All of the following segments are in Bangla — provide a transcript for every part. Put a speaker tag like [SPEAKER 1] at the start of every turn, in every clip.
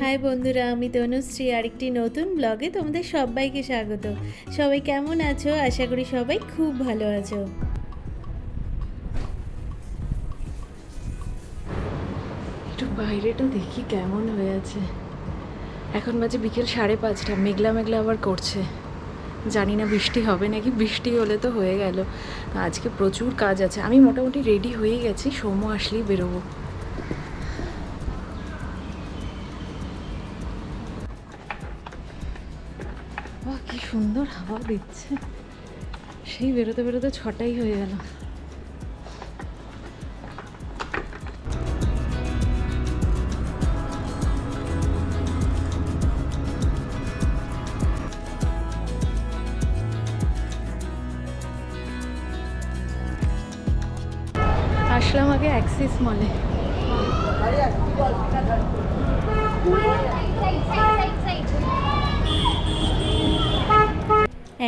[SPEAKER 1] হাই বন্ধুরা, আমি তনুশ্রী। আরেকটি নতুন ব্লগে তোমাদের সবাইকে স্বাগত। সবাই কেমন আছো? আশা করি সবাই খুব ভালো আছো।
[SPEAKER 2] একটু বাইরেটা দেখি কেমন হয়ে আছে। এখন বাজে বিকেল সাড়ে পাঁচটা, মেঘলা মেঘলা আবার করছে। জানি না বৃষ্টি হবে নাকি, বৃষ্টি হলে তো হয়ে গেল। আজকে প্রচুর কাজ আছে। আমি মোটামুটি রেডি হয়ে গেছি সোমো আসলেই বেরোবো। বাহ কি সুন্দর হাওয়া দিচ্ছে। সেই বেরোতে বেরোতে ছটাই হয়ে গেল। আসলাম আগে অ্যাক্সিস মলে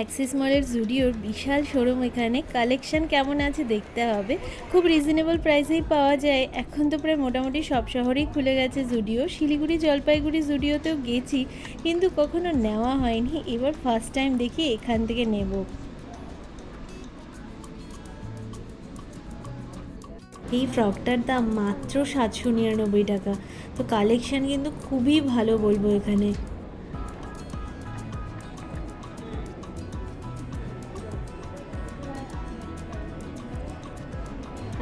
[SPEAKER 1] অ্যাক্সিস মলের জুডিওর বিশাল শোরুম এখানে। কালেকশন কেমন আছে দেখতে হবে। খুব রিজনেবল প্রাইসেই পাওয়া যায়। এখন তো প্রায় মোটামুটি সব শহরেই খুলে গেছে জুডিও। শিলিগুড়ি, জলপাইগুড়ি জুডিওতেও গেছি, কিন্তু কখনো নেওয়া হয়নি। এবার ফার্স্ট টাইম দেখি এখান থেকে নেব। এই ফ্রকটার দাম মাত্র সাতশো নিরানব্বই টাকা। তো কালেকশন কিন্তু খুবই ভালো বলব এখানে।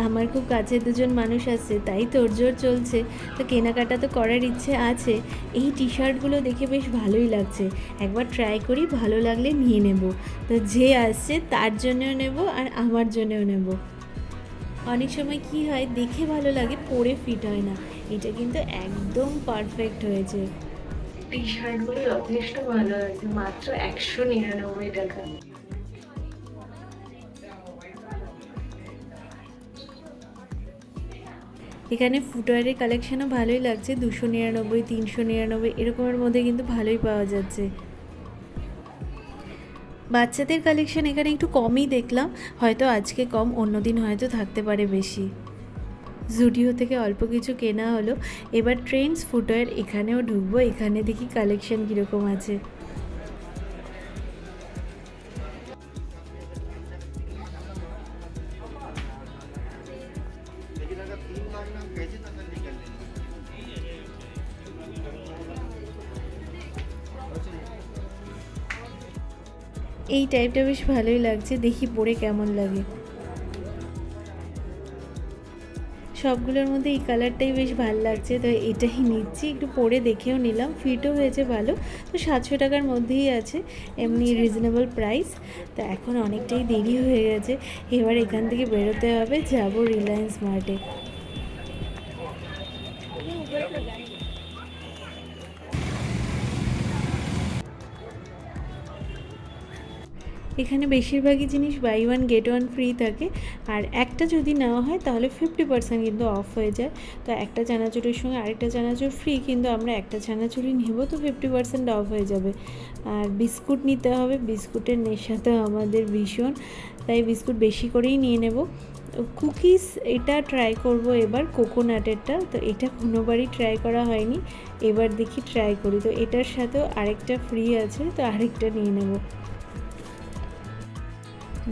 [SPEAKER 1] আমার খুব কাছে দুজন মানুষ আছে, তাই তোড়জোড় চলছে। তো কেনাকাটা তো করার ইচ্ছে আছে। এই টি শার্টগুলো দেখে বেশ ভালোই লাগছে। একবার ট্রাই করি, ভালো লাগলে নিয়ে নেব। তো যে আসছে তার জন্যও নেব আর আমার জন্যও নেব। অনেক সময় কি হয়, দেখে ভালো লাগে, পরে ফিট হয় না। এটা কিন্তু একদম পারফেক্ট হয়েছে।
[SPEAKER 2] টি শার্টগুলো যথেষ্ট ভালো আছে মাত্র একশো নিরানব্বই টাকা।
[SPEAKER 1] এখানে ফুটওয়ারের কালেকশানও ভালোই লাগছে, দুশো নিরানব্বই, তিনশো নিরানব্বই, এরকমের মধ্যে কিন্তু ভালোই পাওয়া যাচ্ছে। বাচ্চাদের কালেকশান এখানে একটু কমই দেখলাম, হয়তো আজকে কম, অন্যদিন হয়তো থাকতে পারে বেশি। জুডিও থেকে অল্প কিছু কেনা হলো, এবার ট্রেন্ডস ফুটওয়্যার এখানেও ঢুকবো, এখানে দেখি কালেকশন কীরকম আছে। এই টাইপটা বেশ ভালোই লাগছে দেখি পরে কেমন লাগে। সবগুলোর মধ্যে এই কালারটাই বেশ ভালো লাগছে তো এটাই নিচ্ছি একটু পরে দেখেও নিলাম ফিটও হয়েছে ভালো তো সাতশো টাকার মধ্যেই আছে এমনি রিজনেবল প্রাইস তো এখন অনেকটাই দেরি হয়ে গেছে এবার এখান থেকে বেরোতে হবে যাব রিলায়েন্স মার্টে এখানে বেশিরভাগই জিনিস buy one get one free থাকে। আর একটা যদি নেওয়া হয়, তাহলে ফিফটি পার্সেন্ট কিন্তু অফ হয়ে যায়। তো একটা চানাচুরের সঙ্গে আরেকটা চানাচুর ফ্রি কিন্তু আমরা একটা চানাচুরই নেব তো ফিফটি পার্সেন্ট অফ হয়ে যাবে। আর বিস্কুট নিতে হবে, বিস্কুটের নেশা তো আমাদের ভীষণ। তাই বিস্কুট বেশি করেই নিয়ে নেব। কুকিজ এটা ট্রাই করব এবার, কোকোনাটেরটা। তো এটা কোনোবারই ট্রাই করা হয়নি। এবার দেখি ট্রাই করি। তো এটার সাথেও আরেকটা ফ্রি আছে, তো আরেকটা নিয়ে নেব।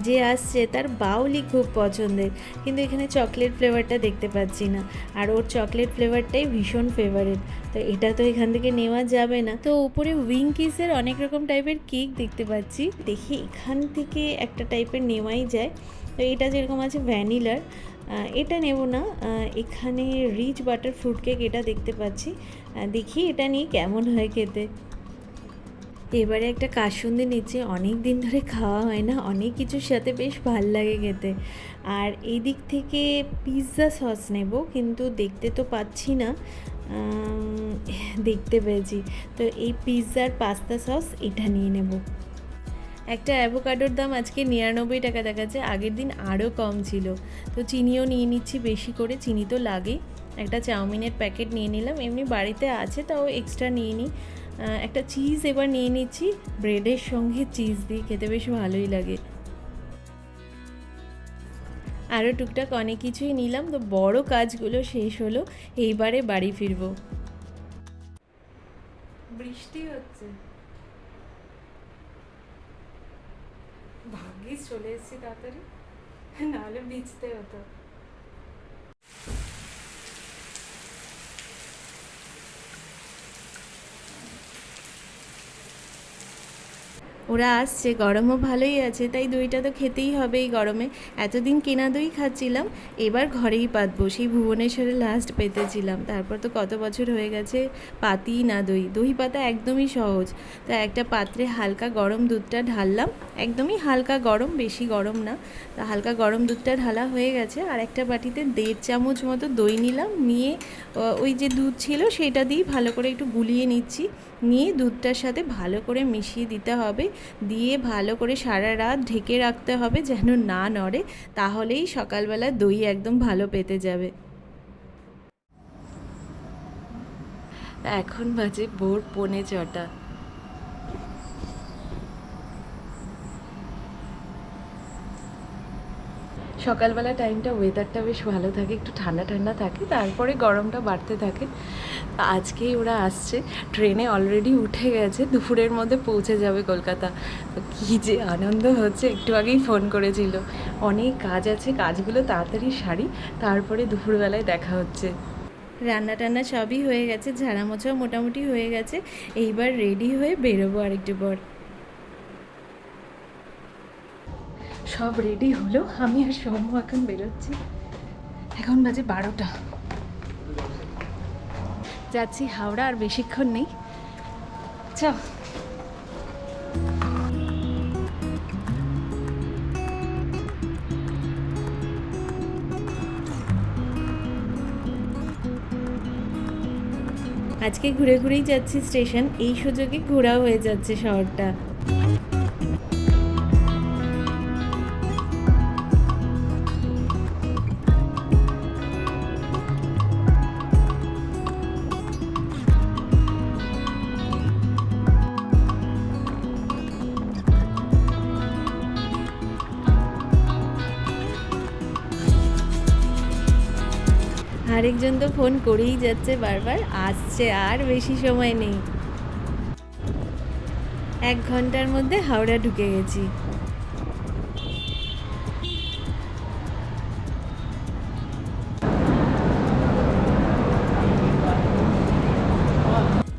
[SPEAKER 1] যে আসছে, তার বাউলি খুব পছন্দের। কিন্তু এখানে চকলেট ফ্লেভারটা দেখতে পাচ্ছি না। আর ওর চকলেট ফ্লেভারটাই ভীষণ ফেভারিট তো এটা তো এখান থেকে নেওয়া যাবে না। তো উপরে উইং কিসের অনেক রকম টাইপের কেক দেখতে পাচ্ছি। দেখি এখান থেকে একটা টাইপের নেওয়াই যায়। তো এটা যেরকম আছে ভ্যানিলার এটা নেব না। এখানে রিচ বাটার ফ্রুট কেক এটা দেখতে পাচ্ছি। দেখি এটা নিয়ে কেমন হয় খেতে। এবারে একটা কাসুন্দি নিচে অনেক দিন ধরে খাওয়া হয় না, অনেক কিছুর সাথে বেশ ভালো লাগে খেতে। আর এই দিক থেকে পিৎজা সস নেব, কিন্তু দেখতে তো পাচ্ছি না। দেখতে পেয়েছি। তো এই পিৎজার পাস্তা সস এটা নিয়ে নেব। একটা অ্যাভোকাডোর দাম আজকে নিরানব্বই টাকা দেখাচ্ছে, আগের দিন আরও কম ছিল। তো চিনিও নিয়ে নিচ্ছি বেশি করে, চিনি তো লাগেই একটা চাউমিনের প্যাকেট নিয়ে নিলাম, এমনি বাড়িতে আছে, তাও এক্সট্রা নিয়ে নিই। একটা চিজ এবার নিয়ে নিচ্ছি। ব্রেডের সঙ্গে চিজ দিয়ে খেতে বেশ ভালোই লাগে। আরও টুকটাক অনেক কিছুই নিলাম, তো বড় কাজগুলো শেষ হলো, এইবারে বাড়ি ফিরবো।
[SPEAKER 2] বৃষ্টি হচ্ছে। ভাগ্যিস চলে এসেছি তাড়াতাড়ি, নাহলে ভিজতে হতো।
[SPEAKER 1] ওরা আসছে, গরমও ভালোই আছে, তাই দইটা তো খেতেই হবে এই গরমে। এতদিন কেনা দই খাচ্ছিলাম, এবার ঘরেই পাতবো, সেই ভুবনেশ্বরে লাস্ট পেতেছিলাম। তারপর তো কত বছর হয়ে গেছে পাতিই না দই দই পাতা একদমই সহজ। তা একটা পাত্রে হালকা গরম দুধটা ঢাললাম, একদমই হালকা গরম, বেশি গরম না, তা হালকা গরম দুধটা ঢালা হয়ে গেছে, আর একটা বাটিতে দেড় চামচ মতো দই নিলাম, নিয়ে ওই যে দুধ ছিল সেটা দিয়ে ভালো করে একটু গুলিয়ে নিচ্ছি, নিয়ে দুধটার সাথে ভালো করে মিশিয়ে দিতে হবে দিয়ে ভালো করে সারা রাত ঢেকে রাখতে হবে যেন না নড়ে, তাহলেই সকালবেলা দই একদম ভালো পেতে যাবে।
[SPEAKER 2] এখন বাজে ভোর পৌনে ছটা। সকালবেলা টাইমটা ওয়েদারটা বেশ ভালো থাকে, একটু ঠান্ডা ঠান্ডা থাকে, তারপরে গরমটা বাড়তে থাকে। আজকেই ওরা আসছে। ট্রেনে অলরেডি উঠে গেছে দুপুরের মধ্যে পৌঁছে যাবে কলকাতা। কী যে আনন্দ হচ্ছে একটু আগেই ফোন করেছিল। অনেক কাজ আছে কাজগুলো তাড়াতাড়ি সারি তারপরে দুপুরবেলায় দেখা হচ্ছে।
[SPEAKER 1] রান্না টান্না সবই হয়ে গেছে ঝাড়া মোছাও মোটামুটি হয়ে গেছে। এইবার রেডি হয়ে বেরোবো আরেকটু পর।
[SPEAKER 2] সব রেডি হলো আমি আর সৌম্য এখন বেরোচ্ছি। এখন বাজে বারোটা। যাচ্ছি হাওড়া আর বেশিক্ষণ নেই। চ
[SPEAKER 1] আজকে ঘুরে ঘুরেই যাচ্ছি স্টেশন, এই সুযোগে ঘোরা হয়ে যাচ্ছে শহরটা। আরেকজন তো ফোন করেই যাচ্ছে বারবার, আসছে আর বেশি সময় নেই। এক ঘণ্টার মধ্যে হাওড়া ঢুকে গেছি।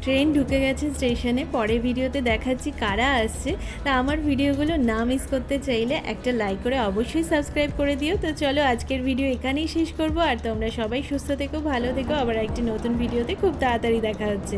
[SPEAKER 1] ট্রেন ঢুকে গেছে স্টেশনে পরে ভিডিওতে দেখাচ্ছি কারা আসছে। তা আমার ভিডিওগুলো না মিস করতে চাইলে একটা লাইক করে অবশ্যই সাবস্ক্রাইব করে দিও। তো চলো আজকের ভিডিও এখানেই শেষ করব। আর তোমরা সবাই সুস্থ থেকো, ভালো থেকো। আবার একটি নতুন ভিডিওতে খুব তাড়াতাড়ি দেখা হচ্ছে।